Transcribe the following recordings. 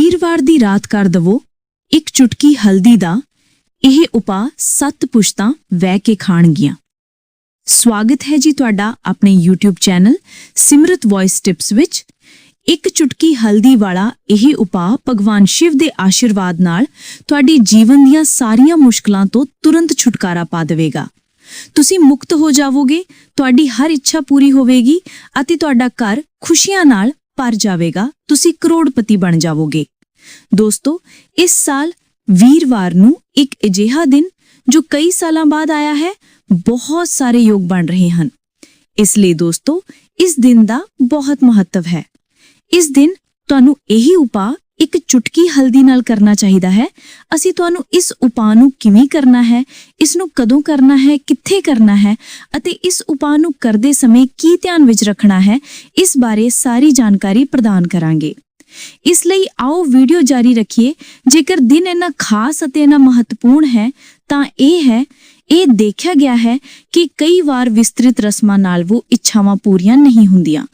ਵੀਰਵਾਰ ਦੀ ਰਾਤ ਕਰ ਦਵੋ, ਇੱਕ ਚੁਟਕੀ ਹਲਦੀ ਦਾ, ਇਹ ਉਪਾਅ ਸੱਤ ਪੁਸ਼ਤਾਂ ਵਹਿ ਕੇ ਖਾਣਗੀਆਂ। ਸਵਾਗਤ ਹੈ ਜੀ ਤੁਹਾਡਾ ਆਪਣੇ YouTube channel Simrat voice tips ਵਿੱਚ। ਇੱਕ ਚੁਟਕੀ ਹਲਦੀ ਵਾਲਾ ਇਹ ਉਪਾਅ ਭਗਵਾਨ ਸ਼ਿਵ ਦੇ ਆਸ਼ੀਰਵਾਦ ਨਾਲ ਤੁਹਾਡੀ ਜੀਵਨ ਦੀਆਂ ਸਾਰੀਆਂ ਮੁਸ਼ਕਲਾਂ ਤੋਂ ਤੁਰੰਤ ਛੁਟਕਾਰਾ ਪਾ ਦੇਵੇਗਾ। ਤੁਸੀਂ ਮੁਕਤ ਹੋ ਜਾਵੋਗੇ, ਤੁਹਾਡੀ ਹਰ ਇੱਛਾ ਪੂਰੀ ਹੋਵੇਗੀ ਅਤੇ ਤੁਹਾਡਾ ਘਰ ਖੁਸ਼ੀਆਂ ਨਾਲ ਭਰ ਜਾਵੇਗਾ, ਤੁਸੀਂ ਕਰੋੜਪਤੀ ਬਣ ਜਾਵੋਗੇ। ਦੋਸਤੋ, ਇਸ ਸਾਲ ਵੀਰਵਾਰ ਨੂੰ ਇੱਕ ਅਜਿਹਾ ਦਿਨ ਜੋ ਕਈ ਸਾਲਾਂ ਬਾਅਦ ਆਇਆ ਹੈ, ਬਹੁਤ ਸਾਰੇ ਯੋਗ ਬਣ ਰਹੇ ਹਨ। ਇਸ ਲਈ ਦੋਸਤੋ, ਇਸ ਦਿਨ ਦਾ ਬਹੁਤ ਮਹੱਤਵ ਹੈ। ਇਸ ਦਿਨ ਤੁਹਾਨੂੰ ਇਹੀ ਉਪਾਅ ਇੱਕ ਚੁਟਕੀ ਹਲਦੀ ਨਾਲ ਕਰਨਾ ਚਾਹੀਦਾ ਹੈ। ਅਸੀਂ ਤੁਹਾਨੂੰ ਇਸ ਉਪਾਅ ਨੂੰ ਕਿਵੇਂ ਕਰਨਾ ਹੈ, ਇਸ ਨੂੰ ਕਦੋਂ ਕਰਨਾ ਹੈ, ਕਿੱਥੇ ਕਰਨਾ ਹੈ ਅਤੇ ਇਸ ਉਪਾਅ ਨੂੰ ਕਰਦੇ ਸਮੇਂ ਕੀ ਧਿਆਨ ਵਿੱਚ ਰੱਖਣਾ ਹੈ, ਇਸ ਬਾਰੇ ਸਾਰੀ ਜਾਣਕਾਰੀ ਪ੍ਰਦਾਨ ਕਰਾਂਗੇ। ਇਸ ਲਈ ਆਓ ਵੀਡੀਓ ਜਾਰੀ ਰੱਖੀਏ। ਜੇਕਰ ਦਿਨ ਇੰਨਾ ਖਾਸ ਅਤੇ ਇੰਨਾ ਮਹੱਤਵਪੂਰਨ ਹੈ, ਤਾਂ ਇਹ ਹੈ ਇਹ ਦੇਖਿਆ ਗਿਆ ਹੈ ਕਿ ਕਈ ਵਾਰ ਵਿਸਤ੍ਰਿਤ ਰਸਮਾਂ ਨਾਲ ਉਹ ਇੱਛਾਵਾਂ ਪੂਰੀਆਂ ਨਹੀਂ ਹੁੰਦੀਆਂ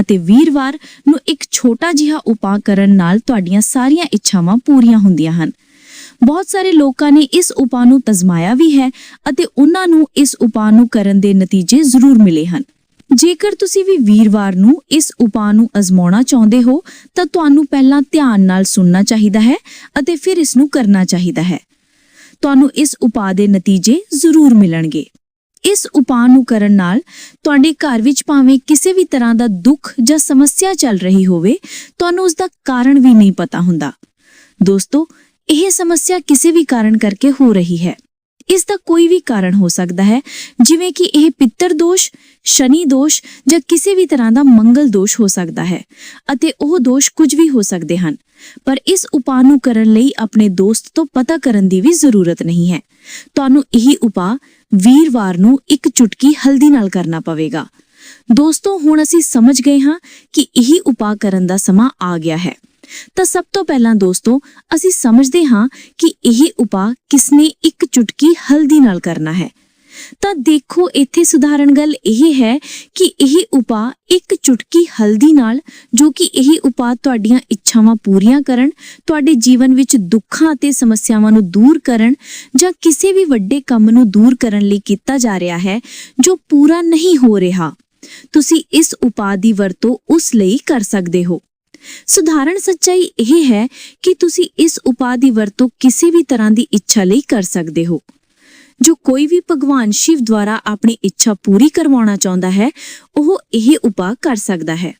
ਅਤੇ ਵੀਰਵਾਰ ਨੂੰ ਇੱਕ ਛੋਟਾ ਜਿਹਾ ਉਪਾਅ ਕਰਨ ਨਾਲ ਤੁਹਾਡੀਆਂ ਸਾਰੀਆਂ ਇੱਛਾਵਾਂ ਪੂਰੀਆਂ ਹੁੰਦੀਆਂ ਹਨ। ਬਹੁਤ ਸਾਰੇ ਲੋਕਾਂ ਨੇ ਇਸ ਉਪਾਅ ਨੂੰ ਤਜ਼ਮਾਇਆ ਵੀ ਹੈ ਅਤੇ ਉਹਨਾਂ ਨੂੰ ਇਸ ਉਪਾਅ ਨੂੰ ਕਰਨ ਦੇ ਨਤੀਜੇ ਜ਼ਰੂਰ ਮਿਲੇ ਹਨ। ਜੇਕਰ ਤੁਸੀਂ ਵੀ ਵੀਰਵਾਰ ਨੂੰ ਇਸ ਉਪਾਅ ਨੂੰ ਅਜ਼ਮਾਉਣਾ ਚਾਹੁੰਦੇ ਹੋ ਤਾਂ ਤੁਹਾਨੂੰ ਪਹਿਲਾਂ ਧਿਆਨ ਨਾਲ ਸੁਣਨਾ ਚਾਹੀਦਾ ਹੈ ਅਤੇ ਫਿਰ ਇਸ ਨੂੰ ਕਰਨਾ ਚਾਹੀਦਾ ਹੈ। ਤੁਹਾਨੂੰ ਇਸ ਉਪਾਅ ਦੇ ਨਤੀਜੇ ਜ਼ਰੂਰ ਮਿਲਣਗੇ। ਇਸ ਉਪਾਅ ਨੂੰ ਕਰਨ ਨਾਲ ਤੁਹਾਡੇ ਘਰ ਵਿੱਚ ਭਾਵੇਂ ਕਿਸੇ ਵੀ ਤਰ੍ਹਾਂ ਦਾ ਦੁੱਖ ਜਾਂ ਸਮੱਸਿਆ ਚੱਲ ਰਹੀ ਹੋਵੇ, ਤੁਹਾਨੂੰ ਉਸ ਦਾ ਕਾਰਨ ਵੀ ਨਹੀਂ ਪਤਾ ਹੁੰਦਾ। ਦੋਸਤੋ, ਇਹ ਸਮੱਸਿਆ ਕਿਸੇ ਵੀ ਕਾਰਨ ਕਰਕੇ ਹੋ ਰਹੀ ਹੈ। ਇਸ ਦਾ ਕੋਈ ਵੀ ਕਾਰਨ ਹੋ ਸਕਦਾ ਹੈ, ਜਿਵੇਂ ਕਿ ਇਹ ਪਿੱਤਰ ਦੋਸ਼, ਸ਼ਨੀ ਦੋਸ਼ ਜਾਂ ਕਿਸੇ ਵੀ ਤਰ੍ਹਾਂ ਦਾ ਮੰਗਲ ਦੋਸ਼ ਹੋ ਸਕਦਾ ਹੈ ਅਤੇ ਉਹ ਦੋਸ਼ ਕੁਝ ਵੀ ਹੋ ਸਕਦੇ ਹਨ। ਪਰ ਇਸ ਉਪਾਅ ਨੂੰ ਕਰਨ ਲਈ ਆਪਣੇ ਦੋਸਤ ਤੋਂ ਪਤਾ ਕਰਨ ਦੀ ਵੀ ਜ਼ਰੂਰਤ ਨਹੀਂ ਹੈ। ਤੁਹਾਨੂੰ ਇਹੀ ਉਪਾਅ ਵੀਰਵਾਰ ਨੂੰ ਇੱਕ ਚੁਟਕੀ ਹਲਦੀ ਨਾਲ ਕਰਨਾ ਪਵੇਗਾ। ਦੋਸਤੋ, ਹੁਣ ਅਸੀਂ ਸਮਝ ਗਏ ਹਾਂ ਕਿ ਇਹ ਉਪਾਅ ਕਰਨ ਦਾ ਸਮਾਂ ਆ ਗਿਆ ਹੈ। ਤਾਂ ਸਭ ਤੋਂ ਪਹਿਲਾਂ ਦੋਸਤੋ, ਅਸੀਂ ਸਮਝਦੇ ਹਾਂ ਕਿ ਇਹ ਉਪਾਅ ਕਿਸਨੇ ਇੱਕ ਚੁਟਕੀ ਹਲਦੀ ਨਾਲ ਕਰਨਾ ਹੈ। ਤਾਂ ਦੇਖੋ, ਇੱਥੇ ਸੁਧਾਰਨ ਗੱਲ ਇਹ ਹੈ ਕਿ ਇਹ ਉਪਾਅ ਇੱਕ ਚੁਟਕੀ ਹਲਦੀ ਨਾਲ, ਜੋ ਕਿ ਇਹ ਉਪਾਅ ਤੁਹਾਡੀਆਂ ਇੱਛਾਵਾਂ ਪੂਰੀਆਂ ਕਰਨ, ਤੁਹਾਡੇ ਜੀਵਨ ਵਿੱਚ ਦੁੱਖਾਂ ਅਤੇ ਸਮੱਸਿਆਵਾਂ ਨੂੰ ਦੂਰ ਕਰਨ ਜਾਂ ਕਿਸੇ ਵੀ ਵੱਡੇ ਕੰਮ ਨੂੰ ਦੂਰ ਕਰਨ ਲਈ ਕੀਤਾ ਜਾ ਰਿਹਾ ਹੈ, ਜੋ ਪੂਰਾ ਨਹੀਂ ਹੋ ਰਿਹਾ। ਤੁਸੀਂ ਇਸ ਉਪਾਅ ਦੀ ਵਰਤੋਂ ਉਸ ਲਈ ਕਰ ਸਕਦੇ ਹੋ। ਸਧਾਰਨ ਸੱਚਾਈ ਇਹ ਹੈ ਕਿ ਤੁਸੀਂ ਇਸ ਉਪਾਅ ਦੀ ਵਰਤੋਂ ਕਿਸੇ ਵੀ ਤਰ੍ਹਾਂ ਦੀ ਇੱਛਾ ਲਈ ਕਰ ਸਕਦੇ ਹੋ। ਜੋ ਕੋਈ ਵੀ ਭਗਵਾਨ ਸ਼ਿਵ ਦੁਆਰਾ ਆਪਣੀ ਇੱਛਾ ਪੂਰੀ ਕਰਵਾਉਣਾ ਚਾਹੁੰਦਾ ਹੈ, ਉਹ ਇਹ ਉਪਾਅ ਕਰ ਸਕਦਾ ਹੈ।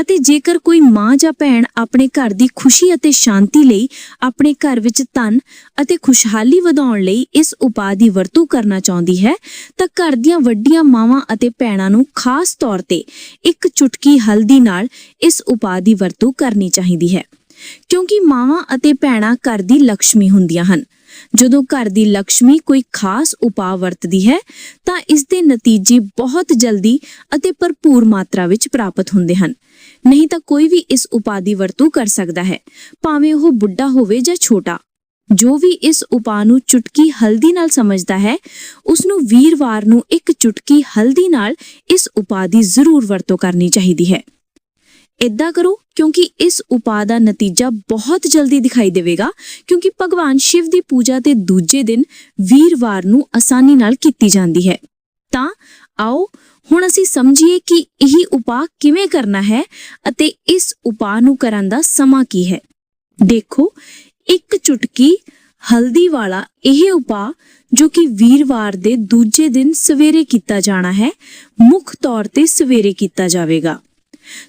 ਅਤੇ ਜੇਕਰ ਕੋਈ ਮਾਂ ਜਾਂ ਭੈਣ ਆਪਣੇ ਘਰ ਦੀ ਖੁਸ਼ੀ ਅਤੇ ਸ਼ਾਂਤੀ ਲਈ ਆਪਣੇ ਘਰ ਵਿੱਚ ਧਨ ਅਤੇ ਖੁਸ਼ਹਾਲੀ ਵਧਾਉਣ ਲਈ ਇਸ ਉਪਾਅ ਦੀ ਵਰਤੋਂ ਕਰਨਾ ਚਾਹੁੰਦੀ ਹੈ, ਤਾਂ ਘਰ ਦੀਆਂ ਵੱਡੀਆਂ ਮਾਵਾਂ ਅਤੇ ਭੈਣਾਂ ਨੂੰ ਖਾਸ ਤੌਰ ਤੇ ਇੱਕ ਚੁਟਕੀ ਹਲਦੀ ਨਾਲ ਇਸ ਉਪਾਅ ਦੀ ਵਰਤੋਂ ਕਰਨੀ ਚਾਹੀਦੀ ਹੈ। ਕਿਉਂਕਿ ਮਾਵਾਂ ਅਤੇ ਭੈਣਾਂ ਘਰ ਦੀ ਲక్ష్ਮੀ ਹੁੰਦੀਆਂ ਹਨ। ਜਦੋਂ ਘਰ ਦੀ ਲక్ష్ਮੀ ਕੋਈ ਖਾਸ ਉਪਾਅ ਵਰਤਦੀ ਹੈ, ਤਾਂ ਇਸ ਦੇ ਨਤੀਜੇ ਬਹੁਤ ਜਲਦੀ ਅਤੇ ਭਰਪੂਰ ਮਾਤਰਾ ਵਿੱਚ ਪ੍ਰਾਪਤ ਹੁੰਦੇ ਹਨ। ਨਹੀਂ ਤਾਂ ਕੋਈ ਵੀ ਇਸ ਉਪਾਅ ਦੀ ਵਰਤੋਂ ਕਰ ਸਕਦਾ ਹੈ, ਭਾਵੇਂ ਉਹ ਬੁੱਢਾ ਹੋਵੇ ਜਾਂ ਛੋਟਾ। ਜੋ ਵੀ ਇਸ ਉਪਾਅ ਨੂੰ ਚੁਟਕੀ ਹਲਦੀ ਨਾਲ ਸਮਝਦਾ ਹੈ, ਉਸ ਨੂੰ ਵੀਰਵਾਰ ਨੂੰ ਇੱਕ ਚੁਟਕੀ ਹਲਦੀ ਨਾਲ ਇਸ ਉਪਾਅ ਦੀ ਜ਼ਰੂਰ ਵਰਤੋਂ ਕਰਨੀ ਚਾਹੀਦੀ ਹੈ। ਇਦਾਂ ਕਰੋ ਕਿਉਂਕਿ ਇਸ ਉਪਾਅ ਦਾ ਨਤੀਜਾ ਬਹੁਤ ਜਲਦੀ ਦਿਖਾਈ ਦੇਵੇਗਾ, ਕਿਉਂਕਿ ਭਗਵਾਨ ਸ਼ਿਵ ਦੀ ਪੂਜਾ ਦੇ ਦੂਜੇ ਦਿਨ ਵੀਰਵਾਰ ਨੂੰ ਆਸਾਨੀ ਨਾਲ ਕੀਤੀ ਜਾਂਦੀ ਹੈ। ਤਾਂ ਆਓ ਹੁਣ ਅਸੀਂ ਸਮਝੀਏ ਕਿ ਇਹ ਉਪਾਅ ਕਿਵੇਂ ਕਰਨਾ ਹੈ ਅਤੇ ਇਸ ਉਪਾਅ ਨੂੰ ਕਰਨ ਦਾ ਸਮਾਂ ਕੀ ਹੈ। ਦੇਖੋ, ਇੱਕ ਚੁਟਕੀ ਹਲਦੀ ਵਾਲਾ ਇਹ ਉਪਾਅ ਜੋ ਕਿ ਵੀਰਵਾਰ ਦੇ ਦੂਜੇ ਦਿਨ ਸਵੇਰੇ ਕੀਤਾ ਜਾਣਾ ਹੈ, ਮੁੱਖ ਤੌਰ ਤੇ ਸਵੇਰੇ ਕੀਤਾ ਜਾਵੇਗਾ।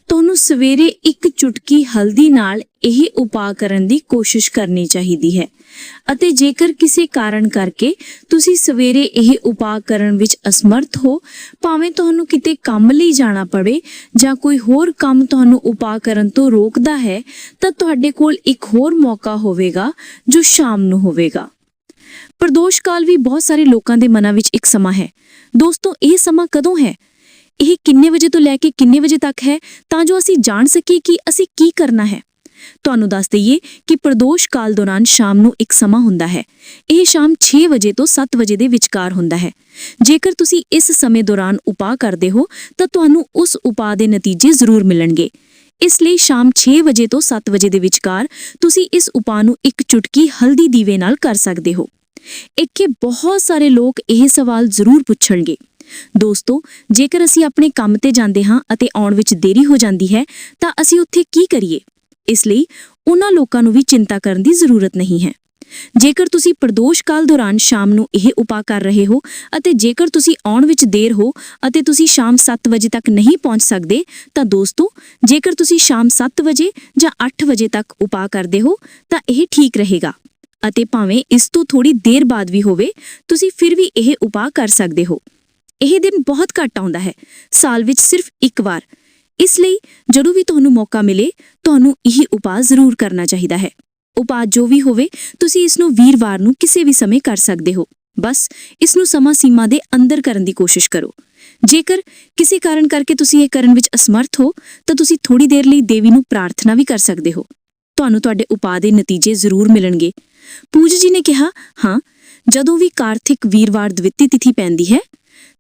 ਤੁਹਾਨੂੰ ਸਵੇਰੇ ਇੱਕ ਚੁਟਕੀ ਹਲਦੀ ਨਾਲ ਇਹ ਉਪਾਅ ਕਰਨ ਦੀ ਕੋਸ਼ਿਸ਼ ਕਰਨੀ ਚਾਹੀਦੀ ਹੈ। ਅਤੇ ਜੇਕਰ ਕਿਸੇ ਕਾਰਨ ਕਰਕੇ ਤੁਸੀਂ ਸਵੇਰੇ ਇਹ ਉਪਾਅ ਕਰਨ ਵਿੱਚ ਅਸਮਰਥ ਹੋ, ਭਾਵੇਂ ਤੁਹਾਨੂੰ ਕਿਤੇ ਕੰਮ ਲਈ ਜਾਣਾ ਪਵੇ ਜਾਂ ਕੋਈ ਹੋਰ ਕੰਮ ਤੁਹਾਨੂੰ ਉਪਾਅ ਕਰਨ ਤੋਂ ਰੋਕਦਾ ਹੈ, ਤਾਂ ਤੁਹਾਡੇ ਕੋਲ ਇੱਕ ਹੋਰ ਮੌਕਾ ਹੋਵੇਗਾ ਜੋ ਸ਼ਾਮ ਨੂੰ ਹੋਵੇਗਾ। ਪ੍ਰਦੋਸ਼ ਕਾਲ ਵੀ ਬਹੁਤ ਸਾਰੇ ਲੋਕਾਂ ਦੇ ਮਨਾਂ ਵਿੱਚ ਇੱਕ ਸਮਾਂ ਹੈ। ਦੋਸਤੋ, ਇਹ ਸਮਾਂ ਕਦੋਂ ਹੈ? ਇਹ ਕਿੰਨੇ ਵਜੇ ਤੋਂ ਲੈ ਕੇ ਕਿੰਨੇ ਵਜੇ ਤੱਕ ਹੈ? ਤਾਂ ਜੋ ਅਸੀਂ ਜਾਣ ਸਕੀਏ ਕਿ ਅਸੀਂ ਕੀ ਕਰਨਾ ਹੈ। ਤੁਹਾਨੂੰ ਦੱਸ ਦਈਏ ਕਿ ਪ੍ਰਦੋਸ਼ ਕਾਲ ਦੌਰਾਨ ਸ਼ਾਮ ਨੂੰ ਇੱਕ ਸਮਾਂ ਹੁੰਦਾ ਹੈ। ਇਹ ਸ਼ਾਮ 6 ਵਜੇ ਤੋਂ 7 ਵਜੇ ਦੇ ਵਿਚਕਾਰ ਹੁੰਦਾ ਹੈ। ਜੇਕਰ ਤੁਸੀਂ ਇਸ ਸਮੇਂ ਦੌਰਾਨ ਉਪਾਅ ਕਰਦੇ ਹੋ, ਤਾਂ ਤੁਹਾਨੂੰ ਉਸ ਉਪਾਅ ਦੇ ਨਤੀਜੇ ਜ਼ਰੂਰ ਮਿਲਣਗੇ। ਇਸ ਲਈ ਸ਼ਾਮ 6 ਵਜੇ ਤੋਂ 7 ਵਜੇ ਦੇ ਵਿਚਕਾਰ ਤੁਸੀਂ ਇਸ ਉਪਾਅ ਨੂੰ ਇੱਕ ਚੁਟਕੀ ਹਲਦੀ ਦੀਵੇ ਨਾਲ ਕਰ ਸਕਦੇ ਹੋ। ਇੱਥੇ ਬਹੁਤ ਸਾਰੇ ਲੋਕ ਇਹ ਸਵਾਲ ਜ਼ਰੂਰ ਪੁੱਛਣਗੇ। ਦੋਸਤੋ, ਜੇਕਰ ਅਸੀਂ ਆਪਣੇ ਕੰਮ ਤੇ ਜਾਂਦੇ ਹਾਂ ਅਤੇ ਆਉਣ ਵਿੱਚ ਦੇਰੀ ਹੋ ਜਾਂਦੀ ਹੈ, ਤਾਂ ਅਸੀਂ ਉੱਥੇ ਕੀ ਕਰੀਏ? ਇਸ ਲਈ ਉਹਨਾਂ ਲੋਕਾਂ ਨੂੰ ਵੀ ਚਿੰਤਾ ਕਰਨ ਦੀ ਜ਼ਰੂਰਤ ਨਹੀਂ ਹੈ। ਜੇਕਰ ਤੁਸੀਂ ਪ੍ਰਦੋਸ਼ ਕਾਲ ਦੌਰਾਨ ਸ਼ਾਮ ਨੂੰ ਇਹ ਉਪਾਅ ਕਰ ਰਹੇ ਹੋ ਅਤੇ ਜੇਕਰ ਤੁਸੀਂ ਆਉਣ ਵਿੱਚ ਦੇਰ ਹੋ ਅਤੇ ਤੁਸੀਂ ਸ਼ਾਮ 7 ਵਜੇ ਤੱਕ ਨਹੀਂ ਪਹੁੰਚ ਸਕਦੇ, ਤਾਂ ਦੋਸਤੋ, ਜੇਕਰ ਤੁਸੀਂ ਸ਼ਾਮ 7 ਵਜੇ ਜਾਂ 8 ਵਜੇ ਤੱਕ ਉਪਾਅ ਕਰਦੇ ਹੋ, ਤਾਂ ਇਹ ਠੀਕ ਰਹੇਗਾ। ਅਤੇ ਭਾਵੇਂ ਇਸ ਤੋਂ ਥੋੜੀ ਦੇਰ ਬਾਅਦ ਵੀ ਹੋਵੇ, ਤੁਸੀਂ ਫਿਰ ਵੀ ਇਹ ਉਪਾਅ ਕਰ ਸਕਦੇ ਹੋ। ਇਹ ਦਿਨ ਬਹੁਤ ਘੱਟ ਆਉਂਦਾ ਹੈ, ਸਾਲ ਵਿੱਚ ਸਿਰਫ ਇੱਕ ਵਾਰ। ਇਸ ਲਈ ਜਦੋਂ ਵੀ ਤੁਹਾਨੂੰ ਮੌਕਾ ਮਿਲੇ, ਤੁਹਾਨੂੰ ਇਹ ਉਪਾਅ ਜ਼ਰੂਰ ਕਰਨਾ ਚਾਹੀਦਾ ਹੈ। ਉਪਾਅ ਜੋ ਵੀ ਹੋਵੇ, ਤੁਸੀਂ ਇਸ ਨੂੰ ਵੀਰਵਾਰ ਨੂੰ ਕਿਸੇ ਵੀ ਸਮੇਂ ਕਰ ਸਕਦੇ ਹੋ। ਬਸ ਇਸ ਨੂੰ ਸਮਾਂ ਸੀਮਾ ਦੇ ਅੰਦਰ ਕਰਨ ਦੀ ਕੋਸ਼ਿਸ਼ ਕਰੋ। ਜੇਕਰ ਕਿਸੇ ਕਾਰਨ ਕਰਕੇ ਤੁਸੀਂ ਇਹ ਕਰਨ ਵਿੱਚ ਅਸਮਰਥ ਹੋ, ਤਾਂ ਤੁਸੀਂ ਥੋੜੀ ਦੇਰ ਲਈ ਦੇਵੀ ਨੂੰ ਪ੍ਰਾਰਥਨਾ ਵੀ ਕਰ ਸਕਦੇ ਹੋ। ਤੁਹਾਨੂੰ ਤੁਹਾਡੇ ਉਪਾਅ ਦੇ ਨਤੀਜੇ ਜ਼ਰੂਰ ਮਿਲਣਗੇ। ਪੂਜ ਜੀ ਨੇ ਕਿਹਾ, ਹਾਂ, ਜਦੋਂ ਵੀ ਕਾਰਤਿਕ ਵੀਰਵਾਰ ਦਵਿੱਤੀ ਤਿਥੀ ਪੈਂਦੀ ਹੈ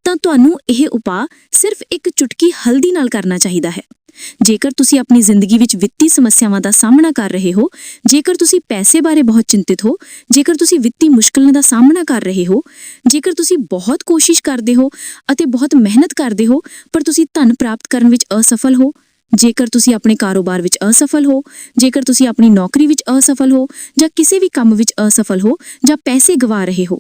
ਤਾਂ ਤੁਹਾਨੂੰ ਇਹ ਉਪਾਅ ਸਿਰਫ ਇੱਕ ਚੁਟਕੀ ਹਲਦੀ ਨਾਲ ਕਰਨਾ ਚਾਹੀਦਾ ਹੈ। ਜੇਕਰ ਤੁਸੀਂ ਆਪਣੀ ਜ਼ਿੰਦਗੀ ਵਿੱਚ ਵਿੱਤੀ ਸਮੱਸਿਆਵਾਂ ਦਾ ਸਾਹਮਣਾ ਕਰ ਰਹੇ ਹੋ, ਜੇਕਰ ਤੁਸੀਂ ਪੈਸੇ ਬਾਰੇ ਬਹੁਤ ਚਿੰਤਿਤ ਹੋ, ਜੇਕਰ ਤੁਸੀਂ ਵਿੱਤੀ ਮੁਸ਼ਕਲਾਂ ਦਾ ਸਾਹਮਣਾ ਕਰ ਰਹੇ ਹੋ, ਜੇਕਰ ਤੁਸੀਂ ਬਹੁਤ ਕੋਸ਼ਿਸ਼ ਕਰਦੇ ਹੋ ਅਤੇ ਬਹੁਤ ਮਿਹਨਤ ਕਰਦੇ ਹੋ, ਪਰ ਤੁਸੀਂ ਧਨ ਪ੍ਰਾਪਤ ਕਰਨ ਵਿੱਚ ਅਸਫਲ ਹੋ, ਜੇਕਰ ਤੁਸੀਂ ਆਪਣੇ ਕਾਰੋਬਾਰ ਵਿੱਚ ਅਸਫਲ ਹੋ, ਜੇਕਰ ਤੁਸੀਂ ਆਪਣੀ ਨੌਕਰੀ ਵਿੱਚ ਅਸਫਲ ਹੋ ਜਾਂ ਕਿਸੇ ਵੀ ਕੰਮ ਵਿੱਚ ਅਸਫਲ ਹੋ ਜਾਂ ਪੈਸੇ ਗਵਾ ਰਹੇ ਹੋ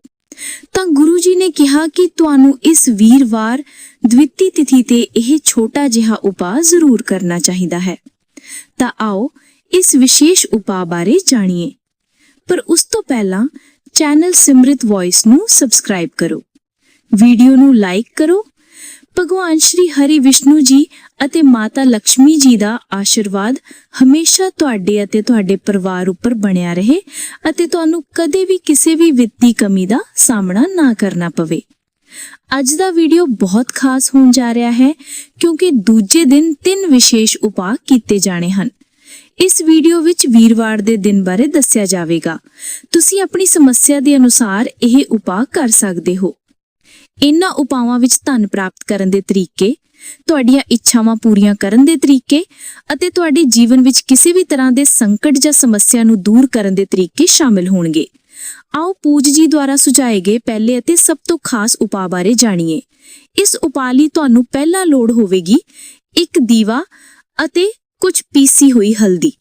ਤਾਂ ਗੁਰੂ ਜੀ ਨੇ ਕਿਹਾ ਕਿ ਤੁਹਾਨੂੰ ਇਸ ਵੀਰਵਾਰ ਦਵਿੱਤੀ ਤਿਥੀ ਤੇ ਇਹ ਛੋਟਾ ਜਿਹਾ ਉਪਾਅ ਜ਼ਰੂਰ ਕਰਨਾ ਚਾਹੀਦਾ ਹੈ। ਤਾਂ ਆਓ ਇਸ ਵਿਸ਼ੇਸ਼ ਉਪਾਅ ਬਾਰੇ ਜਾਣੀਏ। ਪਰ ਉਸ ਤੋਂ ਪਹਿਲਾਂ ਚੈਨਲ ਸਿਮਰਿਤ ਵੌਇਸ ਨੂੰ ਸਬਸਕ੍ਰਾਈਬ ਕਰੋ। ਵੀਡੀਓ ਨੂੰ ਲਾਈਕ ਕਰੋ ਭਗਵਾਨ ਸ਼੍ਰੀ ਹਰੀ ਵਿਸ਼ਨੂੰ ਜੀ ਅਤੇ ਮਾਤਾ ਲక్ష్ਮੀ ਜੀ ਦਾ ਆਸ਼ੀਰਵਾਦ ਹਮੇਸ਼ਾ ਤੁਹਾਡੇ ਅਤੇ ਤੁਹਾਡੇ ਪਰਿਵਾਰ ਉੱਪਰ ਬਣਿਆ ਰਹੇ ਅਤੇ ਤੁਹਾਨੂੰ ਕਦੇ ਵੀ ਕਿਸੇ ਵੀ ਵਿੱਤੀ ਕਮੀ ਦਾ ਸਾਹਮਣਾ ਨਾ ਕਰਨਾ ਪਵੇ। ਅੱਜ ਦਾ ਵੀਡੀਓ ਬਹੁਤ ਖਾਸ ਹੋਣ ਜਾ ਰਿਹਾ ਹੈ ਕਿਉਂਕਿ ਦੂਜੇ ਦਿਨ ਤਿੰਨ ਵਿਸ਼ੇਸ਼ ਉਪਾਅ ਕੀਤੇ ਜਾਣੇ ਹਨ। ਇਸ ਵੀਡੀਓ ਵਿੱਚ ਵੀਰਵਾਰ ਦੇ ਦਿਨ ਬਾਰੇ ਦੱਸਿਆ ਜਾਵੇਗਾ। ਤੁਸੀਂ ਆਪਣੀ ਸਮੱਸਿਆ ਦੇ ਅਨੁਸਾਰ ਇਹ ਉਪਾਅ ਕਰ ਸਕਦੇ ਹੋ। ਇਨ੍ਹਾਂ ਉਪਾਵਾਂ ਵਿੱਚ ਧਨ ਪ੍ਰਾਪਤ ਕਰਨ ਦੇ ਤਰੀਕੇ, ਤੁਹਾਡੀਆਂ ਇੱਛਾਵਾਂ ਪੂਰੀਆਂ ਕਰਨ ਦੇ ਤਰੀਕੇ ਅਤੇ ਤੁਹਾਡੇ ਜੀਵਨ ਵਿੱਚ ਕਿਸੇ ਵੀ ਤਰ੍ਹਾਂ ਦੇ ਸੰਕਟ ਜਾਂ ਸਮੱਸਿਆ ਨੂੰ ਦੂਰ ਕਰਨ ਦੇ ਤਰੀਕੇ ਸ਼ਾਮਿਲ ਹੋਣਗੇ। ਆਓ ਪੂਜ ਜੀ ਦੁਆਰਾ ਸੁਝਾਏ ਗਏ ਪਹਿਲੇ ਅਤੇ ਸਭ ਤੋਂ ਖਾਸ ਉਪਾਅ ਬਾਰੇ ਜਾਣੀਏ। ਇਸ ਉਪਾਅ ਲਈ ਤੁਹਾਨੂੰ ਪਹਿਲਾਂ ਲੋੜ ਹੋਵੇਗੀ ਇੱਕ ਦੀਵਾ ਅਤੇ ਕੁਝ ਪੀਸੀ ਹੋਈ ਹਲਦੀ।